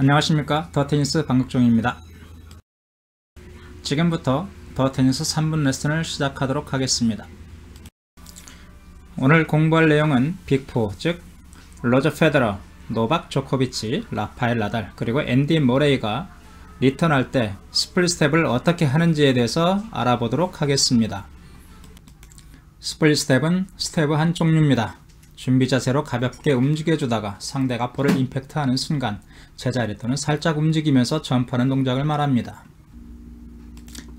안녕하십니까? 더 테니스 방국종입니다. 지금부터 더 테니스 3분 레슨을 시작하도록 하겠습니다. 오늘 공부할 내용은 빅4 즉 로저 페더러, 노박 조코비치, 라파엘 나달 그리고 앤디 모레이가 리턴할 때 스플릿 스텝을 어떻게 하는지에 대해서 알아보도록 하겠습니다. 스플릿 스텝은 스텝의 한 종류입니다 준비 자세로 가볍게 움직여주다가 상대가 볼을 임팩트하는 순간 제자리 또는 살짝 움직이면서 점프하는 동작을 말합니다.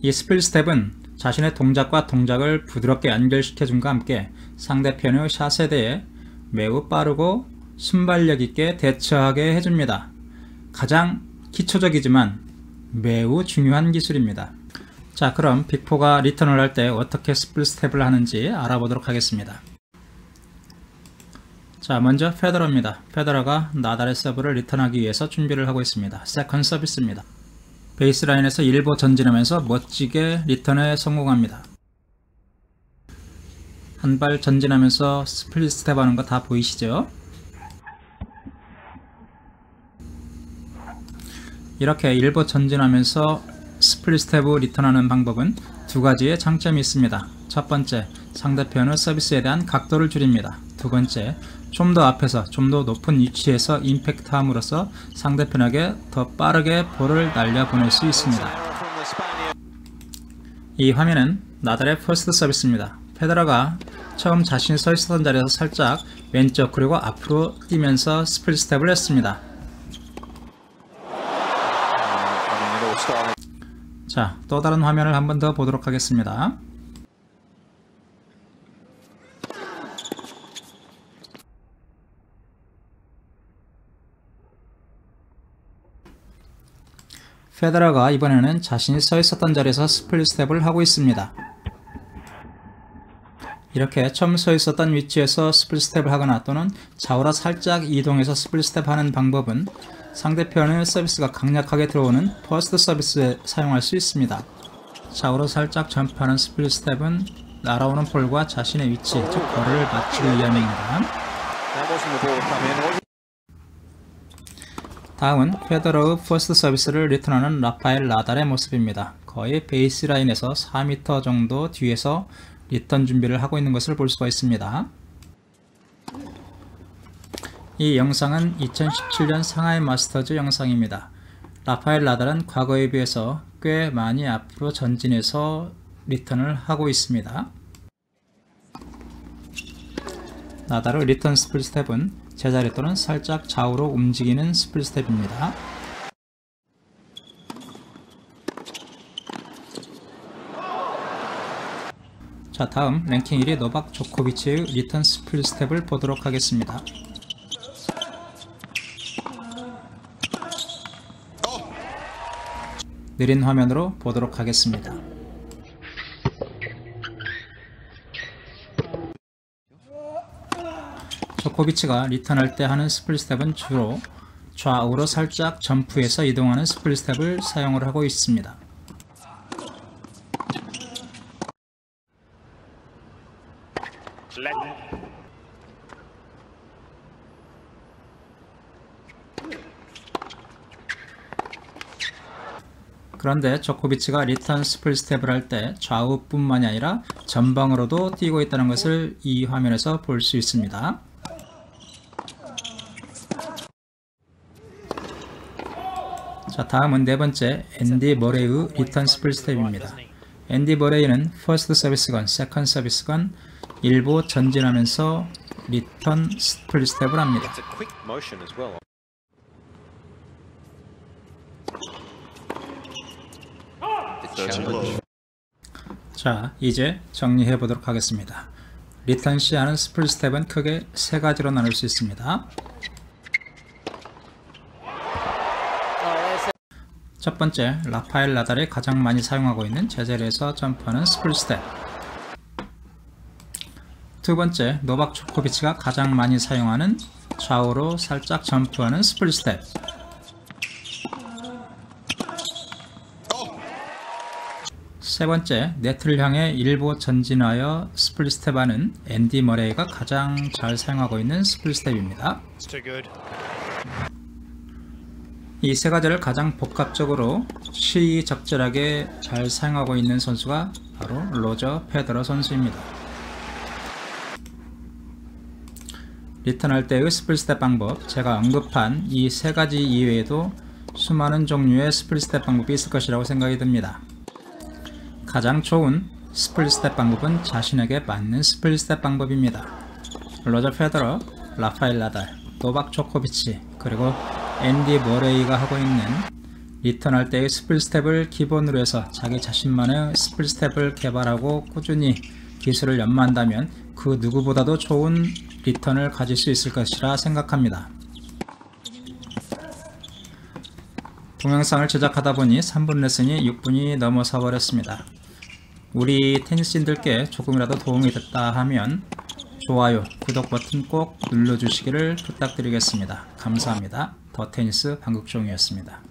이 스플릿 스텝은 자신의 동작과 동작을 부드럽게 연결시켜줌과 함께 상대편의 샷에 대해 매우 빠르고 순발력 있게 대처하게 해줍니다. 가장 기초적이지만 매우 중요한 기술입니다. 자 그럼 빅4가 리턴을 할 때 어떻게 스플릿 스텝을 하는지 알아보도록 하겠습니다. 자 먼저 페더러입니다. 페더러가 나달의 서브를 리턴하기 위해서 준비를 하고 있습니다. 세컨 서비스입니다. 베이스라인에서 일보 전진하면서 멋지게 리턴에 성공합니다. 한 발 전진하면서 스플릿 스텝 하는 거 다 보이시죠? 이렇게 일보 전진하면서 스플릿 스텝 리턴하는 방법은 두 가지의 장점이 있습니다. 첫 번째, 상대편의 서비스에 대한 각도를 줄입니다. 두 번째, 좀 더 앞에서 좀 더 높은 위치에서 임팩트 함으로써 상대편에게 더 빠르게 볼을 날려보낼 수 있습니다. 이 화면은 나달의 퍼스트 서비스입니다. 페더러가 처음 자신이 서 있었던 자리에서 살짝 왼쪽 그리고 앞으로 뛰면서 스플릿 스텝을 했습니다. 자, 또 다른 화면을 한 번 더 보도록 하겠습니다. 페더러가 이번에는 자신이 서 있었던 자리에서 스플릿 스텝을 하고 있습니다. 이렇게 처음 서 있었던 위치에서 스플릿 스텝을 하거나 또는 좌우로 살짝 이동해서 스플릿 스텝 하는 방법은 상대편의 서비스가 강력하게 들어오는 퍼스트 서비스에 사용할 수 있습니다. 좌우로 살짝 점프하는 스플릿 스텝은 날아오는 볼과 자신의 위치, 즉 거리를 맞추기 위함입니다. 다음은 페더러의 퍼스트 서비스를 리턴하는 라파엘 나달의 모습입니다. 거의 베이스라인에서 4m 정도 뒤에서 리턴 준비를 하고 있는 것을 볼 수가 있습니다. 이 영상은 2017년 상하이 마스터즈 영상입니다. 라파엘 나달은 과거에 비해서 꽤 많이 앞으로 전진해서 리턴을 하고 있습니다. 나달의 리턴 스플 스텝은 제자리 또는 살짝 좌우로 움직이는 스플 스텝입니다. 자 다음 랭킹 1위 노박 조코비치의 리턴 스플 스텝을 보도록 하겠습니다. 느린 화면으로 보도록 하겠습니다. 조코비치가 리턴할 때 하는 스플릿 스텝은 주로 좌우로 살짝 점프해서 이동하는 스플릿 스텝을 사용을 하고 있습니다. 그런데 조코비치가 리턴 스플 스텝을 할 때 좌우뿐만이 아니라 전방으로도 뛰고 있다는 것을 이 화면에서 볼 수 있습니다. 자 다음은 네 번째 앤디 머레이의 리턴 스플 스텝입니다. 앤디 머레이는 퍼스트 서비스 건, 세컨 서비스 건 일부 전진하면서 리턴 스플 스텝을 합니다. 자 이제 정리해 보도록 하겠습니다. 리턴 시 하는 스플 스텝은 크게 세 가지로 나눌 수 있습니다. 첫 번째, 라파엘 나달이 가장 많이 사용하고 있는 제자리에서 점프하는 스플 스텝. 두 번째, 노박 조코비치가 가장 많이 사용하는 좌우로 살짝 점프하는 스플 스텝. 세 번째, 네트를 향해 일부 전진하여 스플릿 스텝하는 앤디 머레이가 가장 잘 사용하고 있는 스플릿 스텝입니다. 이 세 가지를 가장 복합적으로 시의적절하게 잘 사용하고 있는 선수가 바로 로저 페더러 선수입니다. 리턴할 때의 스플릿스텝 방법 제가 언급한 이 세 가지 이외에도 수많은 종류의 스플릿스텝 방법이 있을 것이라고 생각이 듭니다. 가장 좋은 스플릿스텝 방법은 자신에게 맞는 스플릿스텝 방법입니다. 로저 페더러, 라파엘 나달, 노박 조코비치 그리고 앤디 머레이가 하고 있는 리턴할 때의 스플릿스텝을 기본으로 해서 자기 자신만의 스플릿스텝을 개발하고 꾸준히 기술을 연마한다면 그 누구보다도 좋은 리턴을 가질 수 있을 것이라 생각합니다. 동영상을 제작하다 보니 3분 레슨이 6분이 넘어서 버렸습니다. 우리 테니스인들께 조금이라도 도움이 됐다 하면 좋아요, 구독 버튼 꼭 눌러주시기를 부탁드리겠습니다. 감사합니다. 더 테니스 방국종이었습니다.